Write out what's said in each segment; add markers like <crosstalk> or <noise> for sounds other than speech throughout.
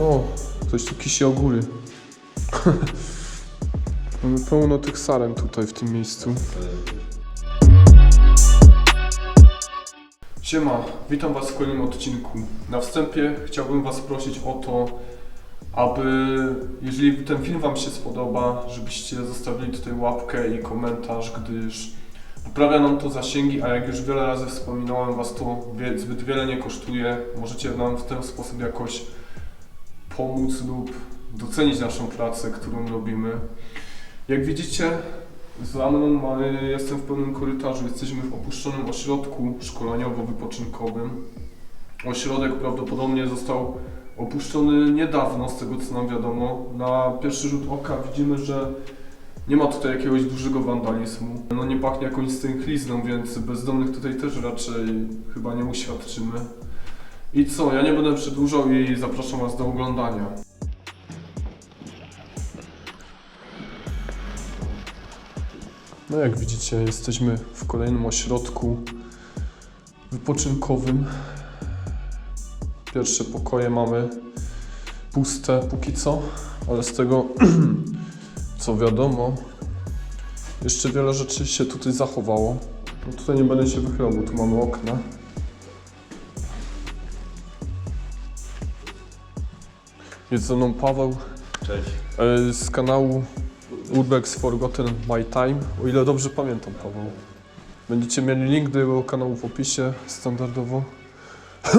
O, ktoś tu kisi o góry. <laughs> Mamy pełno tych saren tutaj w tym miejscu. Siema, witam Was w kolejnym odcinku. Na wstępie chciałbym Was prosić o to, aby jeżeli ten film Wam się spodoba, żebyście zostawili tutaj łapkę i komentarz, gdyż poprawia nam to zasięgi, a jak już wiele razy wspominałem Was, to zbyt wiele nie kosztuje. Możecie nam w ten sposób jakoś pomóc lub docenić naszą pracę, którą robimy. Jak widzicie, za mną jestem w pełnym korytarzu, jesteśmy w opuszczonym ośrodku szkoleniowo-wypoczynkowym. Ośrodek prawdopodobnie został opuszczony niedawno, z tego co nam wiadomo. Na pierwszy rzut oka widzimy, że nie ma tutaj jakiegoś dużego wandalizmu. No nie pachnie jakąś stęchlizną, więc bezdomnych tutaj też raczej chyba nie uświadczymy. I co, ja nie będę przedłużał i zapraszam Was do oglądania. No jak widzicie, jesteśmy w kolejnym ośrodku wypoczynkowym. Pierwsze pokoje mamy puste póki co, ale z tego <clears throat> co wiadomo, jeszcze wiele rzeczy się tutaj zachowało. No tutaj nie będę się wychylał, bo tu mamy okna. Jest ze mną Paweł Cześć. e, z kanału Urbex Forgotten My Time. O ile dobrze pamiętam, Paweł. Będziecie mieli link do jego kanału w opisie standardowo. <coughs>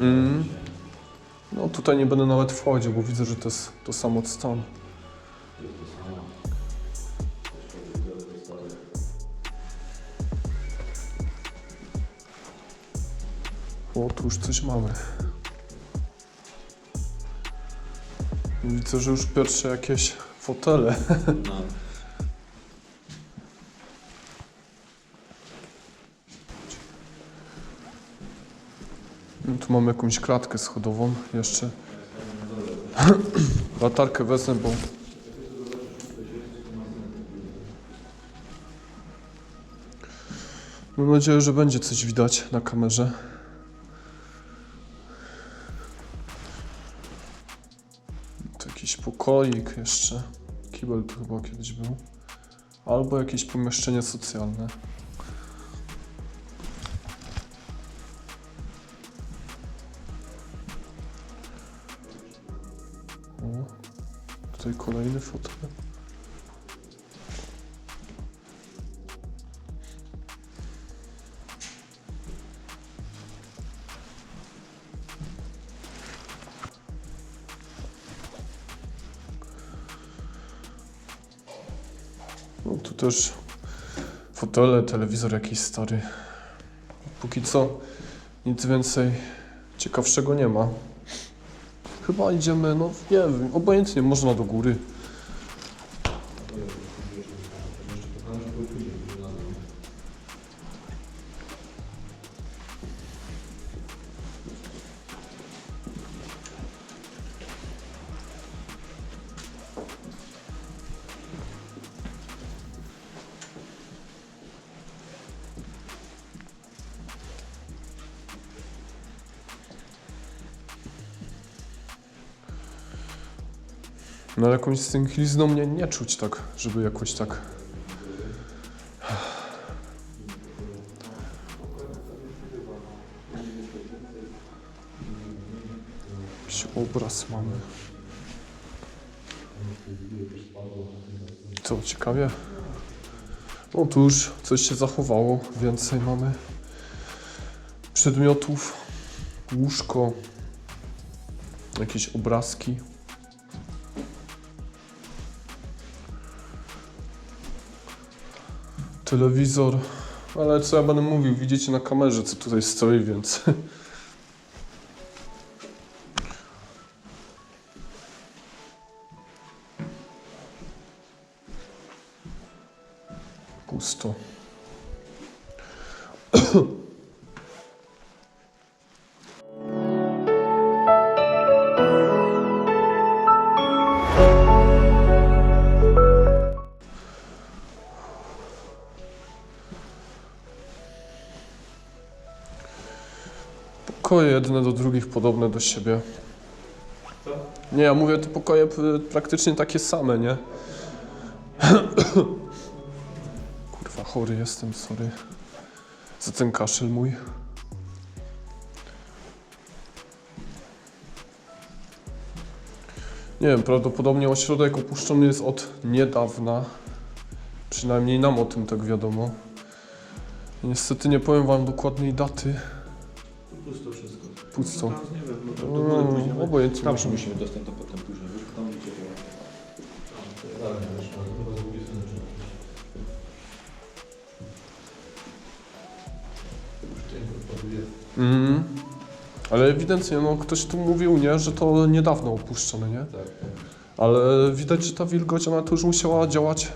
Mm. No tutaj nie będę nawet wchodził, bo widzę, że to jest to samo stan. O, tu już coś mamy. Widzę, że już pierwsze jakieś fotele. No. No, Tu mamy jakąś klatkę schodową jeszcze. <clears throat> Latarkę wezmę, bo... Mam nadzieję, że będzie coś widać na kamerze. Jakiś pokoik jeszcze. Kibel tu chyba kiedyś był. Albo jakieś pomieszczenie socjalne. O, tutaj kolejny fotel. Też fotele, telewizor jakiś stary. Póki co nic więcej ciekawszego nie ma. Chyba idziemy, no nie wiem, obojętnie, można do góry. Ale jakąś stęchlizną mnie nie czuć tak, żeby jakoś tak... Jakiś obraz mamy. Co, ciekawie? No tu już coś się zachowało, więcej mamy przedmiotów, łóżko, jakieś obrazki. Telewizor, ale co ja będę mówił, widzicie na kamerze, co tutaj stoi, więc... <laughs> podobne do siebie. Nie, ja mówię, te pokoje p- praktycznie takie same, nie? <coughs> Kurwa, chory jestem, sorry. Za ten kaszel mój. Nie wiem, prawdopodobnie ośrodek opuszczony jest od niedawna. Przynajmniej nam o tym tak wiadomo. Niestety nie powiem wam dokładnej daty. Pusto wszystko. Pusto. No, teraz nie wiem, no to, to może Mm, pójdziemy. obojętnie Tam musimy dostać to potem później. Wiesz, tam gdzie było. No. Mm. Ale ewidentnie, no ktoś tu mówił, nie, że to niedawno opuszczone, nie? Tak, tak. Ale widać, że ta wilgoć, ona tu już musiała działać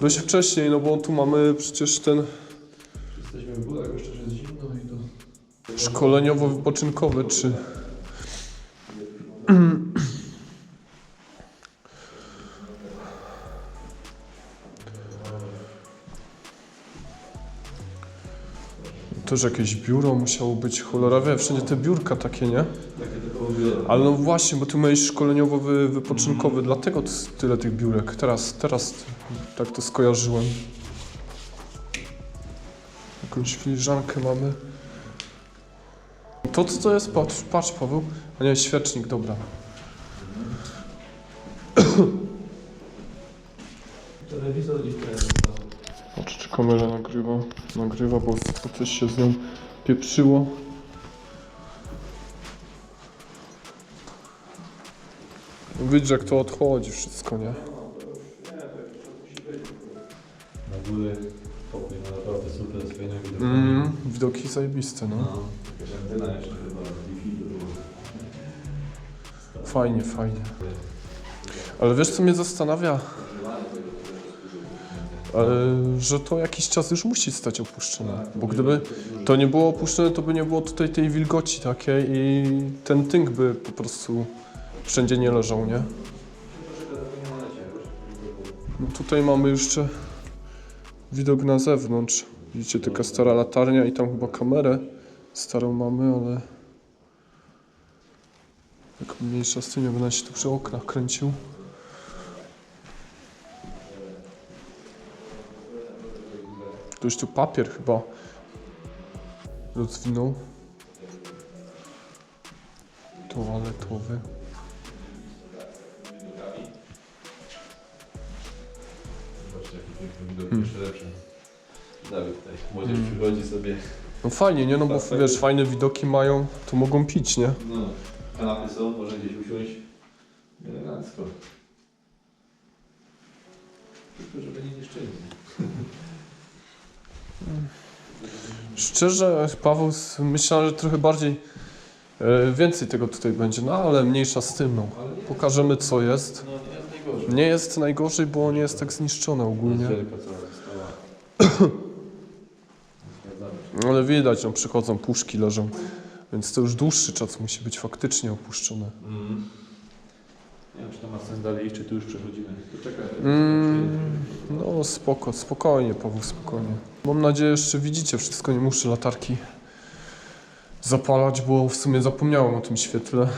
dość wcześniej, no bo tu mamy przecież ten to... szkoleniowo-wypoczynkowy, czy... Też jakieś biuro musiało być, cholera wszędzie te biurka takie, nie? Ale no właśnie, bo tu miałeś szkoleniowo-wypoczynkowy, wypoczynkowy, dlatego tyle tych biurek. Teraz, teraz tak to skojarzyłem. Jakąś filiżankę mamy. To co to jest? Patrz, patrz Paweł. A nie, świecznik, dobra. <coughs> Telewizor i ten... Patrz, czy kamera nagrywa. Nagrywa, bo to coś się z nią pieprzyło. Widz, jak to odchodzi wszystko, nie? Na góry pokój ma naprawdę super, z fajnymi widokami. Mm, widoki zajebiste, no. No, antena jeszcze chyba, było. Fajnie, fajnie. Ale wiesz, co mnie zastanawia? Że to jakiś czas już musi stać opuszczone. Bo gdyby to nie było opuszczone, to by nie było tutaj tej wilgoci takiej i ten tynk by po prostu wszędzie nie leżał, nie? No tutaj mamy jeszcze widok na zewnątrz. Widzicie, taka stara latarnia i tam chyba kamerę starą mamy, ale... Tak mniejsza z tym, ja będę się tu przy oknach kręcił. Ktoś tu papier chyba rozwinął. Toaletowy. Zobaczcie, jaki piękny widok, Hmm. jeszcze lepszy. Dawid tutaj, młodzież Hmm. przychodzi sobie, No fajnie, nie? No bo Tak, tak. wiesz, fajne widoki mają, to mogą pić, nie? no, kanapy są, można gdzieś usiąść. Elegancko. Tylko, żeby nie niszczyli. <laughs> Szczerze, Paweł, s- myślałem, że trochę bardziej e, więcej tego tutaj będzie, no ale mniejsza z tym, no. Ale nie, Pokażemy co jest. no, nie jest najgorzej. Nie jest najgorzej, bo nie jest tak zniszczone ogólnie. Wielka cała została. <coughs> Ale widać, no przychodzą, puszki leżą, więc to już dłuższy czas musi być faktycznie opuszczone. Mm. Nie wiem, czy to ma sens dalej iść, czy tu już przechodzimy. To czekaj. Mm, no spoko, spokojnie, Paweł, spokojnie. Mam nadzieję, że widzicie wszystko, nie muszę latarki zapalać, bo w sumie zapomniałem o tym świetle.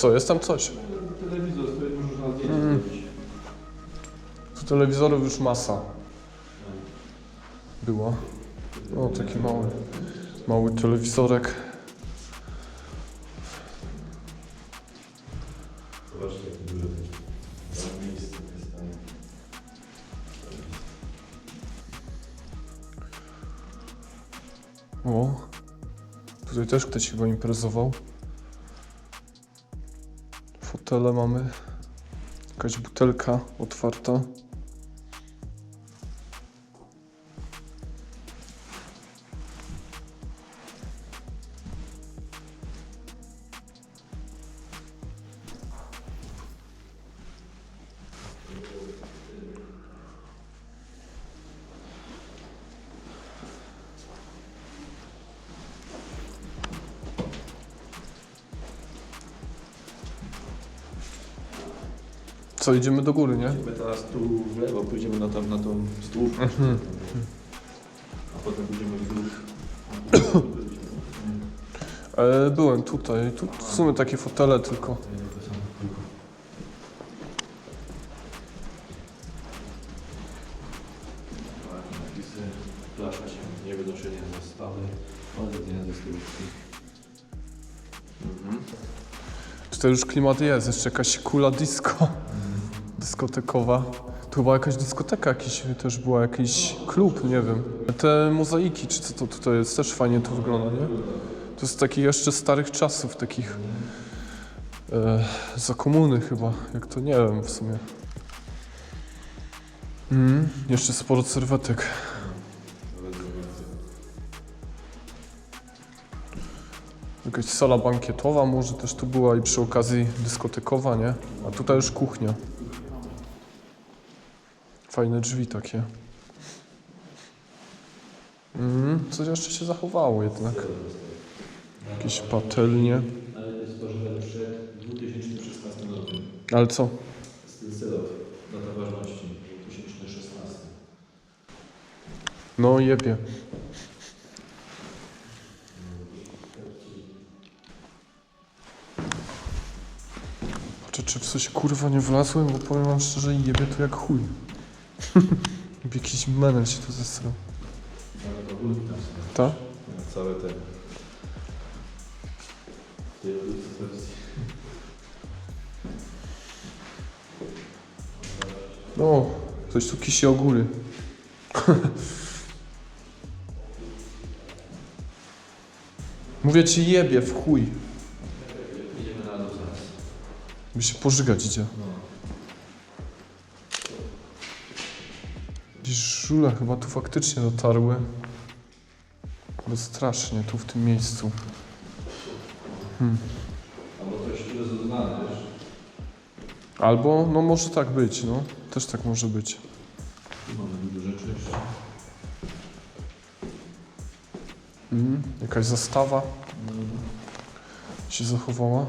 Co, jest tam coś? Telewizor, z którym można zdjęcie Mm. zrobić. Tu telewizorów już masa była. O, taki mały, mały telewizorek. Zobaczcie, jak duże tam miejsce jest tam. O, tutaj też ktoś chyba imprezował. Fotele mamy. Jakaś butelka otwarta. Co, idziemy do góry, nie? Teraz tu w lewo pójdziemy na, tam, na tą stówkę. Mhm. A potem pójdziemy w dół. E, byłem tutaj. Tu w sumie takie fotele tylko. Napisy, plaża się, zastawy, odwiedzenie ze stylówki. Mhm. Tutaj już klimat jest, jeszcze jakaś kula disco. Dyskotekowa. Tu chyba jakaś dyskoteka jakiś też była, jakiś klub, nie wiem. Te mozaiki, czy co to tutaj jest, też fajnie to wygląda, nie? To jest takich jeszcze starych czasów, takich e, za komuny chyba, jak to nie wiem w sumie. Mm, jeszcze sporo serwetek. Jakaś sala bankietowa może też tu była i przy okazji dyskotekowa, nie? A tutaj już kuchnia. Fajne drzwi takie. Mm, coś jeszcze się zachowało jednak. Jakieś patelnie. Ale jest że przed 2016 rokiem. Ale co? Styl Sedot, data ważności 2016. No jebie. Patrzę, czy w coś kurwa nie wlazłem, bo powiem wam szczerze, jebie to jak chuj. Jakiś menel się tu zesrał. Ale to były tam są. Ta? Całe te... No, coś tu kisi o góry. <laughs> Mówię ci jebie w chuj. Idziemy na dół zaraz. By się pożygać idzie. No. Żule chyba tu faktycznie dotarły. Bo strasznie tu w tym miejscu. Albo coś tu wiesz? Albo, no może tak być, no. Też tak może być. Tu mamy. Mhm. Jakaś zastawa się zachowała.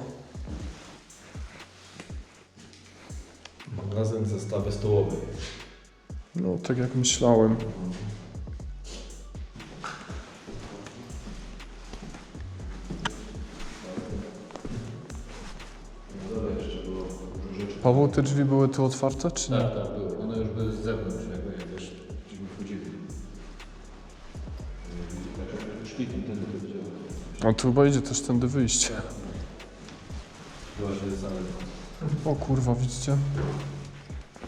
Magazyn zestawy stołowej. No, tak jak myślałem. Dobra, jeszcze było dużo rzeczy. Paweł, te drzwi były tu otwarte, czy nie? Tak, tak, były. One już były z zewnątrz, jakby jak wiesz, gdzieśmy wchodzili. Szli tędy to widziałem. A tu chyba idzie też tędy wyjście. Same. O kurwa, widzicie?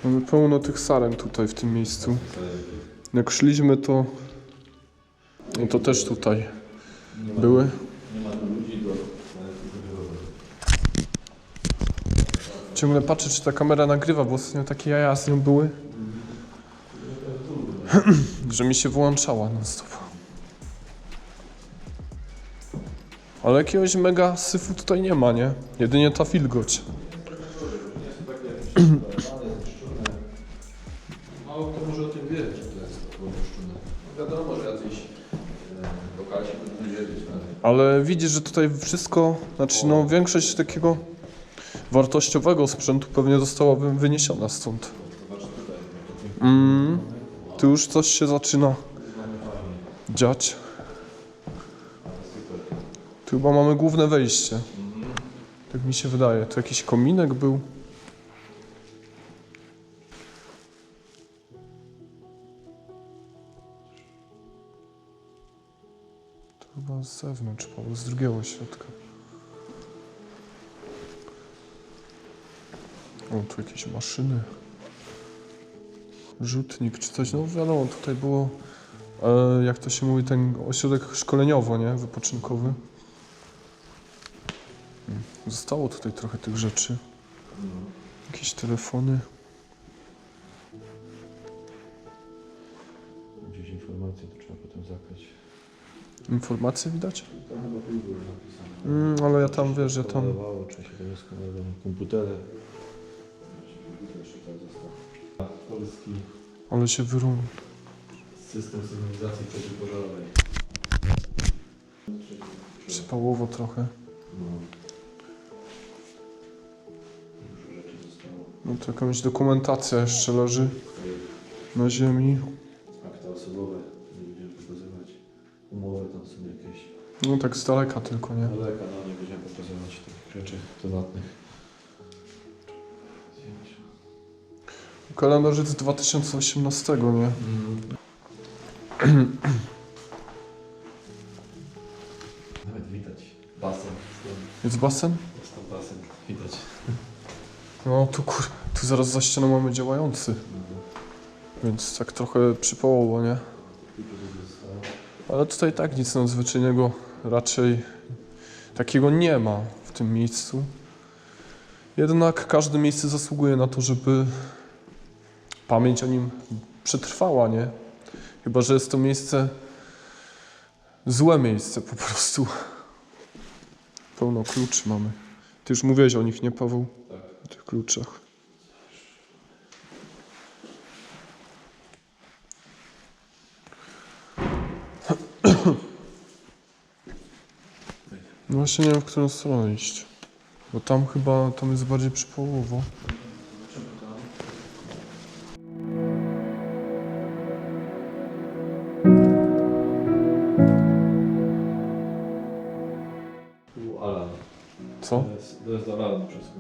Mamy pełno tych saren tutaj w tym miejscu. Jak szliśmy to... No to też tutaj były. Ciągle patrzę, czy ta kamera nagrywa, bo ostatnio takie jaja z nią były, <clears throat> że mi się wyłączała non stop. Ale jakiegoś mega syfu tutaj nie ma, nie? Jedynie ta wilgoć. <clears throat> <clears throat> ale widzisz, że tutaj wszystko, znaczy no większość takiego wartościowego sprzętu pewnie została wy- wyniesiona stąd. Mm, tu już coś się zaczyna dziać. Tu chyba mamy główne wejście. Tak mi się wydaje. Tu jakiś kominek był. Chyba z zewnątrz, z drugiego środka. O, tu jakieś maszyny. Rzutnik czy coś. No wiadomo, tutaj było, e, jak to się mówi, ten ośrodek szkoleniowo, nie? Wypoczynkowy. Mm, Zostało tutaj trochę tych rzeczy. Jakieś telefony. Informacje widać? Chyba napisane. Mm, ale ja tam, wiesz, ja tam... Skanowało, czy się to zostało. Polski Ale się wyrun. system sygnalizacji przeciwpożarowej. Przypałowo trochę. No. Dużo rzeczy zostało. No to jakaś dokumentacja jeszcze leży na ziemi. Akta osobowe. Umowy tam są jakieś. No tak z daleka tylko, nie? Daleka, no nie będziemy pokazywać takich rzeczy prywatnych. Zdjęcia. Kalendarz jest z 2018, nie? Nawet widać basen. Jest basen? Jest tam basen, widać. No tu kur... Tu zaraz za ścianą mamy działający. Więc tak trochę przypałowo, nie? Ale tutaj tak nic nadzwyczajnego raczej takiego nie ma w tym miejscu. Jednak każde miejsce zasługuje na to, żeby pamięć o nim przetrwała, nie? Chyba, że jest to miejsce złe miejsce po prostu. Pełno kluczy mamy. Ty już mówiłeś o nich, nie Paweł? Tak. O tych kluczach. Właśnie nie wiem, w którą stronę iść. Bo tam chyba, tam jest bardziej przypołowo. Tu alarm. Co? To jest, to jest alarm wszystko.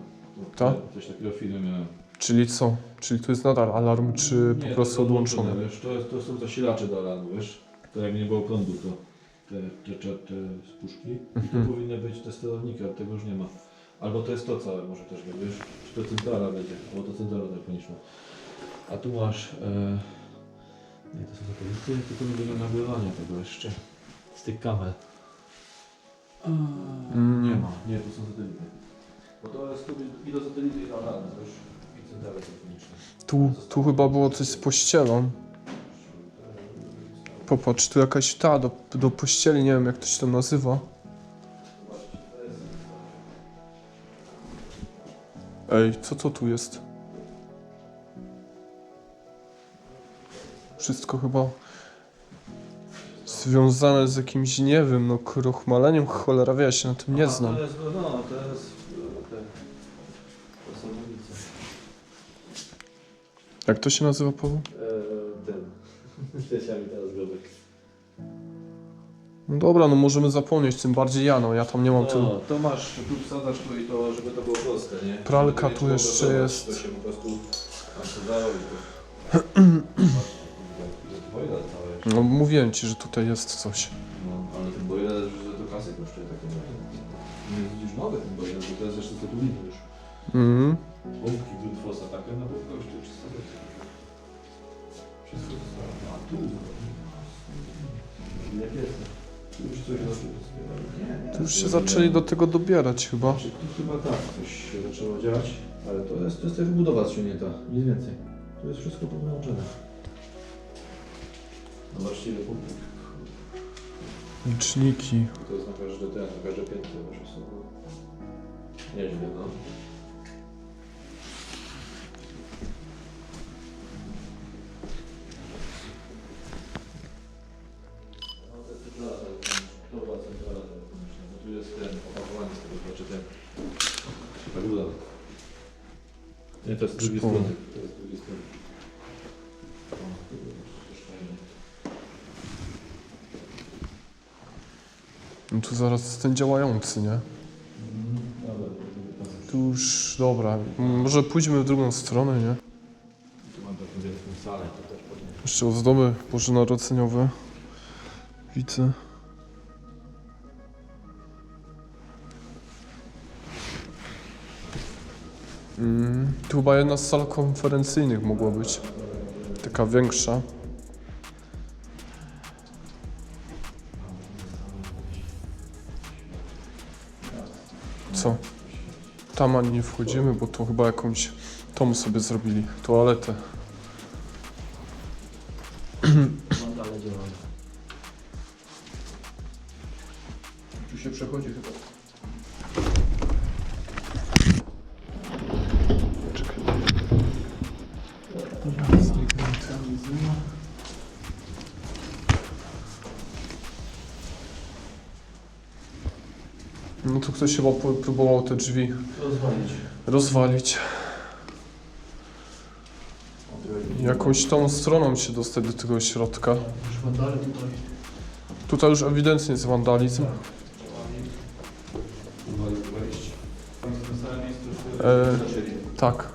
Tak? Coś takiego w filmie miałem. Czyli co? Czyli tu jest nadal alarm, czy po Nie, prostu jest odłączony? Wiesz, to, jest, to są zasilacze do alarmu, wiesz? To jak nie było prądu, to te, te, te, te spuszki. I Mhm. to powinny być te sterowniki, ale tego już nie ma. Albo to jest to całe, może też nie wiesz? Czy to centrala będzie, albo to centrala telefoniczna. A tu masz... E, nie, to są satelity, tylko nie będzie nagrywania tego jeszcze. Z tych kamer. A, Mm. Nie ma, nie, to są satelity. Bo to jest tu i do satelity i do alarmu, wiesz? I centrala telefoniczna. Tu, tu chyba było coś z pościelą. Popatrz, tu jakaś ta do, do pościeli, nie wiem jak to się tam nazywa. Ej, co to tu jest? Wszystko chyba związane z jakimś, nie wiem, no krochmaleniem, cholera wie, ja się na tym nie znam. To jest, no, to jest e, te, to są ulice. Jak to się nazywa, Paweł? Dobra, no możemy zapomnieć, tym bardziej ja, no ja tam nie mam tylu. No, to masz, tu wsadzasz tu i to, żeby to było proste, nie? Pralka tu jeszcze jest. To się po prostu to... <clears throat> No mówiłem ci, że tutaj jest coś. No, ale ten boiler, że to kasy kosztuje takie Nie widzisz nowy ten boiler, bo to jest jeszcze to tu już. Mhm. Bombki Grundfossa takie, no bo kosztuje 300 zł. Wszystko to. A tu? Tu już coś Nie, nie. Tu już się zaczęli do tego dobierać chyba. Znaczy, tu chyba tak, coś się zaczęło dziać, ale to jest, to jest tylko budowa zciągnięta, nic więcej. To jest wszystko podłączone. No właściwie punkt. Liczniki. To jest na każde ten, na każde piętro. Nieźle, no. No, to jest z drugiej strony. To jest z drugiej. No tu zaraz jest ten działający, nie? Dobra, to tu już, dobra. Może pójdźmy w drugą stronę, nie? Tu mam taką wielką salę, to też powinien. Jeszcze ozdoby bożonarodzeniowe. Widzę. Mm, tu chyba jedna z sal konferencyjnych mogła być. Taka większa. Co? Tam ani nie wchodzimy, bo to chyba jakąś tą sobie zrobili. Toaletę. No to ktoś chyba próbował te drzwi Rozwalić. rozwalić. Jakąś tą stroną się dostać do tego środka. Już wandale tutaj. Tutaj już ewidentnie jest wandalizm. Wejść. E, tak.